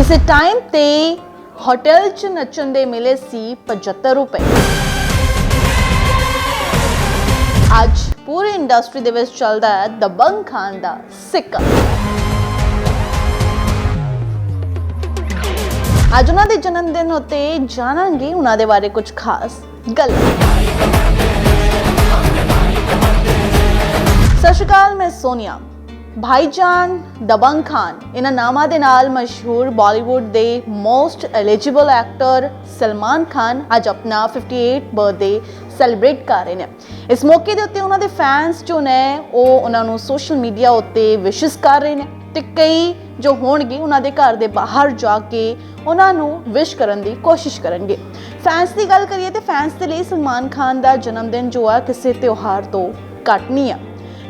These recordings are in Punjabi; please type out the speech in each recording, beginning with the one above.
ਕਿਸੇ ਟਾਈਮ ਤੇ ਹੋਟਲ 'ਚ ਨੱਚਣ ਦੇ ਮਿਲੇ ਸੀ 75 ਰੁਪਏ। ਅੱਜ ਪੂਰੀ ਇੰਡਸਟਰੀ ਦੇ ਵਿੱਚ ਚੱਲਦਾ ਹੈ ਦਬੰਗ ਖਾਨ ਦਾ ਸਿੱਕਾ। ਅੱਜ ਉਹਨਾਂ ਦੇ ਜਨਮ ਦਿਨ ਉੱਤੇ ਜਾਣਾਂਗੇ ਉਹਨਾਂ ਦੇ ਬਾਰੇ ਕੁਝ ਖਾਸ ਗੱਲਾਂ। ਸਤਿ ਸ਼੍ਰੀ ਅਕਾਲ, ਮੈਂ ਸੋਨੀਆ। ਭਾਈਜਾਨ ਦਬੰਗ ਖਾਨ, ਇਹਨਾਂ ਨਾਮਾਂ ਦੇ ਨਾਲ ਮਸ਼ਹੂਰ ਬਾਲੀਵੁੱਡ ਦੇ most eligible actor Salman Khan ਅੱਜ ਆਪਣਾ 58 ਬਰਥਡੇ ਸੈਲੀਬ੍ਰੇਟ ਕਰ ਰਹੇ ਨੇ। ਇਸ ਮੌਕੇ ਦੇ ਉੱਤੇ ਉਹਨਾਂ ਦੇ ਫੈਨਸ ਜੋ ਨੇ, ਉਹ ਉਹਨਾਂ ਨੂੰ ਸੋਸ਼ਲ ਮੀਡੀਆ ਉੱਤੇ ਵਿਸ਼ਸ ਕਰ ਰਹੇ ਨੇ ਤੇ ਕਈ ਜੋ ਹੋਣਗੇ, ਉਹਨਾਂ ਦੇ ਘਰ ਦੇ ਬਾਹਰ ਜਾ ਕੇ ਉਹਨਾਂ ਨੂੰ ਵਿਸ਼ ਕਰਨ ਦੀ ਕੋਸ਼ਿਸ਼ ਕਰਨਗੇ। ਫੈਨਸ ਦੀ ਗੱਲ ਕਰੀਏ ਤੇ ਫੈਨਸ ਦੇ ਲਈ ਸਲਮਾਨ ਖਾਨ ਦਾ ਜਨਮ ਦਿਨ ਜੋ ਆ, ਕਿਸੇ ਤਿਉਹਾਰ ਤੋਂ ਘੱਟ ਨਹੀਂ ਆ।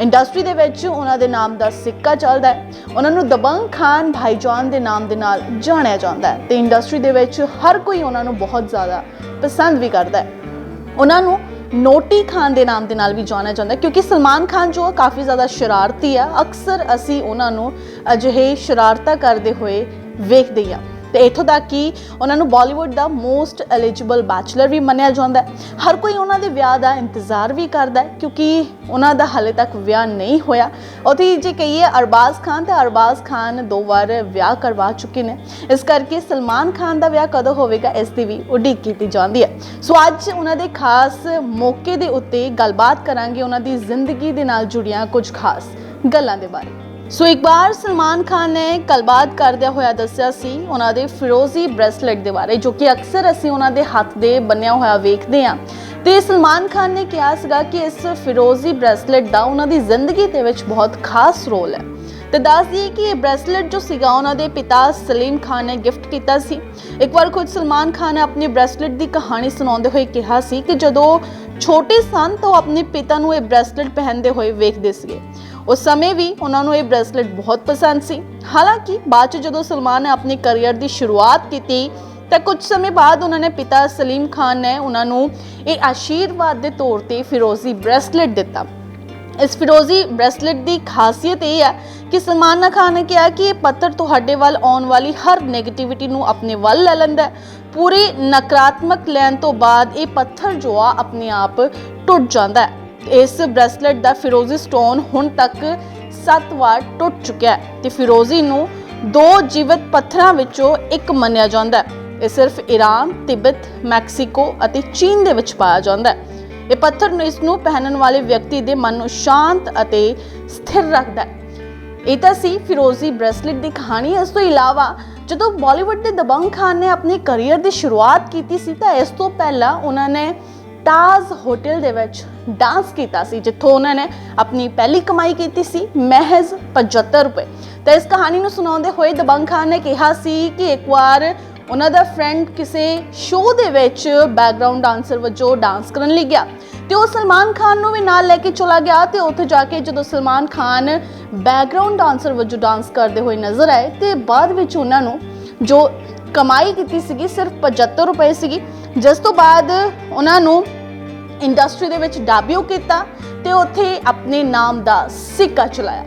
ਇੰਡਸਟਰੀ ਦੇ ਵਿੱਚ ਉਹਨਾਂ ਦੇ ਨਾਮ ਦਾ ਸਿੱਕਾ ਚੱਲਦਾ ਹੈ। ਉਹਨਾਂ ਨੂੰ ਦਬੰਗ ਖਾਨ ਭਾਈਜਾਨ ਦੇ ਨਾਮ ਦੇ ਨਾਲ ਜਾਣਿਆ ਜਾਂਦਾ ਹੈ ਤੇ ਇੰਡਸਟਰੀ ਦੇ ਵਿੱਚ ਹਰ ਕੋਈ ਉਹਨਾਂ ਨੂੰ ਬਹੁਤ ਜ਼ਿਆਦਾ ਪਸੰਦ ਵੀ ਕਰਦਾ ਹੈ। ਉਹਨਾਂ ਨੂੰ ਨੋਟੀ ਖਾਨ ਦੇ ਨਾਮ ਦੇ ਨਾਲ ਵੀ ਜਾਣਿਆ ਜਾਂਦਾ ਕਿਉਂਕਿ ਸਲਮਾਨ ਖਾਨ ਜੋ ਕਾਫੀ ਜ਼ਿਆਦਾ ਸ਼ਰਾਰਤੀ ਆ ਅਕਸਰ ਅਸੀਂ ਉਹਨਾਂ ਨੂੰ ਅਜਿਹੇ ਸ਼ਰਾਰਤਾਂ ਕਰਦੇ ਹੋਏ ਵੇਖਦੇ ਹਾਂ। ਤੇ ਇਥੋਂ ਤੱਕ ਕਿ ਉਹਨਾਂ ਨੂੰ ਬਾਲੀਵੁੱਡ ਦਾ ਮੋਸਟ ਐਲੀਜੀਬਲ ਬੈਚਲਰ ਵੀ ਮੰਨਿਆ ਜਾਂਦਾ ਹੈ। ਹਰ ਕੋਈ ਉਹਨਾਂ ਦੇ ਵਿਆਹ ਦਾ ਇੰਤਜ਼ਾਰ ਵੀ ਕਰਦਾ ਹੈ, ਕਿਉਂਕਿ ਉਹਨਾਂ ਦਾ ਹਾਲੇ ਤੱਕ ਵਿਆਹ ਨਹੀਂ ਹੋਇਆ। ਉਹਦੀ ਜੇ ਕਹੀਏ ਅਰਬਾਜ਼ ਖਾਨ, ਤੇ ਅਰਬਾਜ਼ ਖਾਨ ਦੋ ਵਾਰ ਵਿਆਹ ਕਰਵਾ ਚੁੱਕੇ ਨੇ। ਇਸ ਕਰਕੇ ਸਲਮਾਨ ਖਾਨ ਦਾ ਵਿਆਹ ਕਦੋਂ ਹੋਵੇਗਾ, ਇਸ ਦੀ ਵੀ ਉਡੀਕ ਕੀਤੀ ਜਾਂਦੀ ਹੈ। ਸੋ ਅੱਜ ਉਹਨਾਂ ਦੇ ਖਾਸ ਮੌਕੇ ਦੇ ਉੱਤੇ ਗੱਲਬਾਤ ਕਰਾਂਗੇ। ਉਹਨਾਂ ਦੀ ਜ਼ਿੰਦਗੀ ਦੇ ਨਾਲ ਜੁੜੀਆਂ ਕੁਝ ਖਾਸ ਗੱਲਾਂ ਦੇ ਬਾਰੇ। ਸੋ ਇੱਕ ਵਾਰ ਸਲਮਾਨ ਖਾਨ ਨੇ ਗੱਲਬਾਤ ਕਰਦਿਆਂ ਹੋਇਆ ਦੱਸਿਆ ਸੀ ਉਹਨਾਂ ਦੇ ਫਿਰੋਜ਼ੀ ਬ੍ਰੈਸਲੇਟ ਦੇ ਬਾਰੇ, ਜੋ ਕਿ ਅਕਸਰ ਅਸੀਂ ਉਹਨਾਂ ਦੇ ਹੱਥ ਦੇ ਬੰਨਿਆ ਹੋਇਆ ਵੇਖਦੇ ਹਾਂ। ਤੇ ਸਲਮਾਨ ਖਾਨ ਨੇ ਕਿਹਾ ਸੀਗਾ ਕਿ ਇਸ ਫਿਰੋਜ਼ੀ ਬ੍ਰੈਸਲੇਟ ਦਾ ਉਹਨਾਂ ਦੀ ਜ਼ਿੰਦਗੀ ਦੇ ਵਿੱਚ ਬਹੁਤ ਖਾਸ ਰੋਲ ਹੈ। ਤੇ ਦੱਸ ਦਈਏ ਕਿ ਇਹ ਬ੍ਰੈਸਲੇਟ ਜੋ ਸੀਗਾ, ਉਹਨਾਂ ਦੇ ਪਿਤਾ ਸਲੀਮ ਖਾਨ ਨੇ ਗਿਫਟ ਕੀਤਾ ਸੀ। ਇੱਕ ਵਾਰ ਖੁਦ ਸਲਮਾਨ ਖਾਨ ਨੇ ਆਪਣੀ ਬ੍ਰੈਸਲੇਟ ਦੀ ਕਹਾਣੀ ਸੁਣਾਉਂਦੇ ਹੋਏ ਕਿਹਾ ਸੀ ਕਿ ਜਦੋਂ ਛੋਟੇ ਸਨ ਤਾਂ ਉਹ ਆਪਣੇ ਪਿਤਾ ਨੂੰ ਇਹ ਬ੍ਰੈਸਲੇਟ ਪਹਿਨਦੇ ਹੋਏ ਵੇਖਦੇ ਸੀਗੇ। ਉਸ ਸਮੇਂ ਵੀ ਉਹਨਾਂ ਨੂੰ ਇਹ ਬ੍ਰੈਸਲੇਟ ਬਹੁਤ ਪਸੰਦ ਸੀ। ਹਾਲਾਂਕਿ ਬਾਅਦ ਚ ਜਦੋਂ ਸਲਮਾਨ ਨੇ ਆਪਣੇ ਕੈਰੀਅਰ ਦੀ ਸ਼ੁਰੂਆਤ ਕੀਤੀ, ਤਾਂ ਕੁਝ ਸਮੇਂ ਬਾਅਦ ਉਹਨਾਂ ਨੇ ਪਿਤਾ ਸਲੀਮ ਖਾਨ ਨੇ ਉਹਨਾਂ ਨੂੰ ਇਹ ਆਸ਼ੀਰਵਾਦ ਦੇ ਤੌਰ ਤੇ ਫਿਰੋਜ਼ੀ ਬ੍ਰੈਸਲੇਟ ਦਿੱਤਾ। ਇਸ ਫਿਰੋਜ਼ੀ ਬ੍ਰੈਸਲੇਟ ਦੀ ਖਾਸੀਅਤ ਇਹ ਹੈ ਕਿ ਸਲਮਾਨ ਖਾਨ ਨੇ ਕਿਹਾ ਕਿ ਇਹ ਪੱਥਰ ਤੁਹਾਡੇ ਵੱਲ ਆਉਣ ਵਾਲੀ ਹਰ 네ਗੇਟਿਵਿਟੀ ਨੂੰ ਆਪਣੇ ਵੱਲ ਲੈ ਲੈਂਦਾ ਹੈ। ਪੂਰੀ ਨਕਾਰਾਤਮਕ ਲੈਣ ਤੋਂ ਬਾਅਦ ਇਹ ਪੱਥਰ ਜੋ ਆ ਆਪਣੇ ਆਪ ਟੁੱਟ ਜਾਂਦਾ ਹੈ। ਇਸ ਬ੍ਰੈਸਲੇਟ ਦਾ ਫਿਰੋਜ਼ੀ ਸਟੋਨ ਹੁਣ ਤੱਕ 7 ਵਾਰ ਟੁੱਟ ਚੁੱਕਿਆ ਹੈ ਤੇ ਫਿਰੋਜ਼ੀ ਨੂੰ ਦੋ ਜੀਵਤ ਪੱਥਰਾਂ ਵਿੱਚੋਂ ਇੱਕ ਮੰਨਿਆ ਜਾਂਦਾ ਹੈ। ਇਹ ਸਿਰਫ ਈਰਾਨ, ਤਿੱਬਤ, ਮੈਕਸੀਕੋ ਅਤੇ ਚੀਨ ਦੇ ਵਿੱਚ ਪਾਇਆ ਜਾਂਦਾ ਹੈ। ਇਹ ਪੱਥਰ ਨੂੰ ਇਸ ਨੂੰ ਪਹਿਨਣ ਵਾਲੇ ਵਿਅਕਤੀ ਦੇ ਮਨ ਨੂੰ ਸ਼ਾਂਤ ਅਤੇ ਸਥਿਰ ਰੱਖਦਾ ਹੈ। ਇਹ ਤਾਂ ਸੀ ਫਿਰੋਜ਼ੀ ਬ੍ਰੈਸਲੇਟ ਦੀ ਕਹਾਣੀ। ਇਸ ਤੋਂ ਇਲਾਵਾ ਜਦੋਂ ਬਾਲੀਵੁੱਡ ਦੇ ਦਬੰਗ ਖਾਨ ਨੇ ਆਪਣੇ ਕੈਰੀਅਰ ਦੀ ਸ਼ੁਰੂਆਤ ਕੀਤੀ ਸੀ ਤਾਂ ਇਸ ਤੋਂ ਪਹਿਲਾਂ ਉਹਨਾਂ ਨੇ ਤਾਜ ਹੋਟਲ ਦੇ ਵਿੱਚ ਡਾਂਸ ਕੀਤਾ ਸੀ, ਜਿੱਥੋਂ ਉਹਨਾਂ ਨੇ ਆਪਣੀ ਪਹਿਲੀ ਕਮਾਈ ਕੀਤੀ ਸੀ, ਮਹਿਜ਼ 75 ਰੁਪਏ। ਤਾਂ ਇਸ ਕਹਾਣੀ ਨੂੰ ਸੁਣਾਉਂਦੇ ਹੋਏ ਦਬੰਗ ਖਾਨ ਨੇ ਕਿਹਾ ਸੀ ਕਿ ਇੱਕ ਵਾਰ ਉਹਨਾਂ ਦਾ ਫਰੈਂਡ ਕਿਸੇ ਸ਼ੋਅ ਦੇ ਵਿੱਚ ਬੈਕਗ੍ਰਾਉਂਡ ਡਾਂਸਰ ਵਜੋਂ ਡਾਂਸ ਕਰਨ ਲਈ ਗਿਆ। ਤੇ ਉਹ ਸਲਮਾਨ ਖਾਨ ਨੂੰ ਵੀ ਨਾਲ ਲੈ ਕੇ ਚਲਾ ਗਿਆ ਤੇ ਉੱਥੇ ਜਾ ਕੇ ਜਦੋਂ ਸਲਮਾਨ ਖਾਨ ਬੈਕਗ੍ਰਾਉਂਡ ਡਾਂਸਰ ਵਜੋਂ ਡਾਂਸ ਕਰਦੇ ਹੋਏ ਨਜ਼ਰ ਆਏ ਤੇ ਬਾਅਦ ਵਿੱਚ ਉਹਨਾਂ ਨੂੰ ਜੋ ਕਮਾਈ ਕੀਤੀ ਸੀਗੀ, ਸਿਰਫ 75 ਰੁਪਏ ਸੀਗੀ। ਜਿਸ ਤੋਂ ਬਾਅਦ ਉਹਨਾਂ ਨੂੰ ਇੰਡਸਟਰੀ ਦੇ ਵਿੱਚ ਡੈਬਿਊ ਕੀਤਾ ਤੇ ਉੱਥੇ ਆਪਣੇ ਨਾਮ ਦਾ ਸਿੱਕਾ ਚਲਾਇਆ।